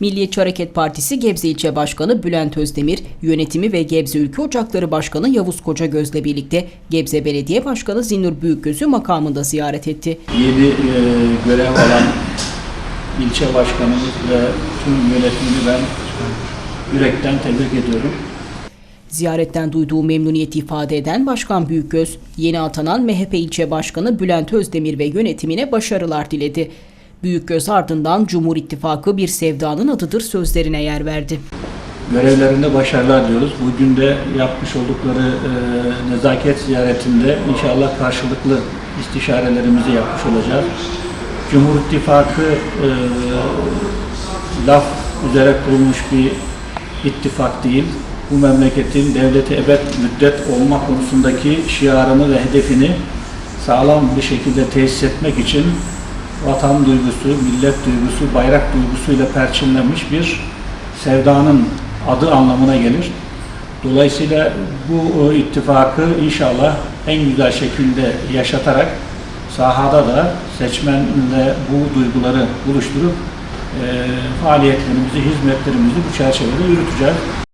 Milliyetçi Hareket Partisi Gebze İlçe Başkanı Bülent Özdemir, yönetimi ve Gebze Ülke Ocakları Başkanı Yavuz Kocagöz'le birlikte Gebze Belediye Başkanı Zinnur Büyükgöz'ü makamında ziyaret etti. yeni e, görev alan ilçe başkanımız ve tüm yönetimini ben yürekten tebrik ediyorum. Ziyaretten duyduğu memnuniyeti ifade eden Başkan Büyükgöz, yeni atanan MHP ilçe başkanı Bülent Özdemir ve yönetimine başarılar diledi. Büyükgöz ardından Cumhur İttifakı bir sevdanın adıdır sözlerine yer verdi. Görevlerinde başarılar diyoruz. Bugün de yapmış oldukları e, nezaket ziyaretinde inşallah karşılıklı istişarelerimizi yapmış olacağız. Cumhur İttifakı e, laf üzere kurulmuş bir ittifak değil. Bu memleketin devleti ebed müddet olma konusundaki şiarını ve hedefini sağlam bir şekilde tesis etmek için vatan duygusu, millet duygusu, bayrak duygusuyla perçinlenmiş bir sevdanın adı anlamına gelir. Dolayısıyla bu ittifakı inşallah en güzel şekilde yaşatarak sahada da seçmenle bu duyguları buluşturup e, faaliyetlerimizi, hizmetlerimizi bu çerçevede yürüteceğiz.